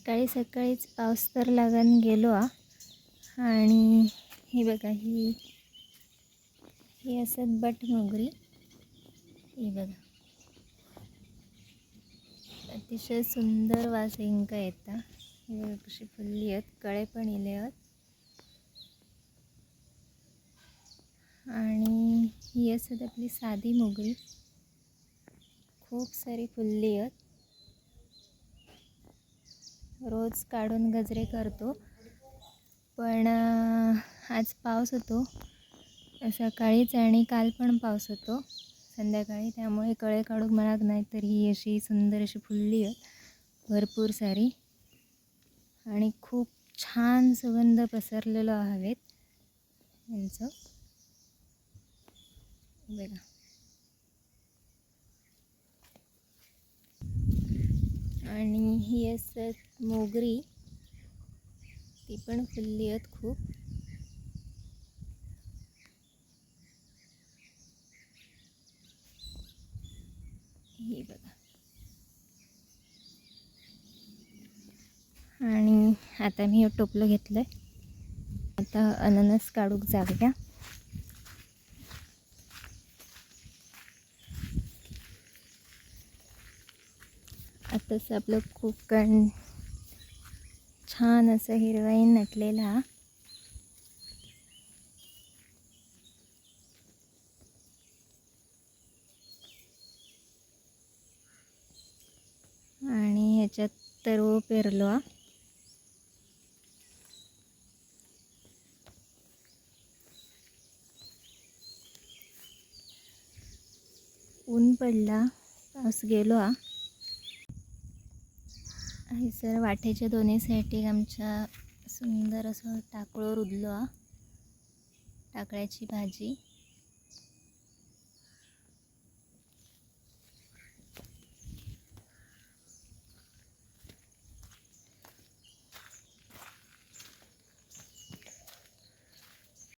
सकाळी सकाळीच पाऊस तर लागून गेलो आ आणि हे बघा ही ही असत बट मोगरी ही बघा. अतिशय सुंदर वास इंका येता. हे बघा कशी फुलली आहेत कळे पण इले आहेत. आणि ही असत आपली साधी मोगरी. खूप सारी फुलली आहेत. रोज काढून गजरे करतो. पण आज पाऊस होतो. सकाळीच आणि काल पण पाऊस होतो. संध्याकाळी त्यामुळे कळे काढूक मिळत नाही तर ही अशी सुंदर अशी फुलली आहेत. भरपूर सारी. आणि खूप छान सुगंध पसरलेलो हवेत. यांचं. बघा. आणि ही असत मोगरी ती पण फुलली आहेत खूप. ही बघा. आणि आता मी हे टोपलं आहे आता अननस काढूक जाऊया. आताच आपलं कोकण छान असं हिरवाईन नटलेला आणि ह्याच्यात तरव पेरलो हा. ऊन पडला पाऊस गेलो हा आहे सर. वाटेच्या दोन्ही साईडीक आमच्या सुंदर असं टाकळं रुदलो. टाकळ्याची भाजी.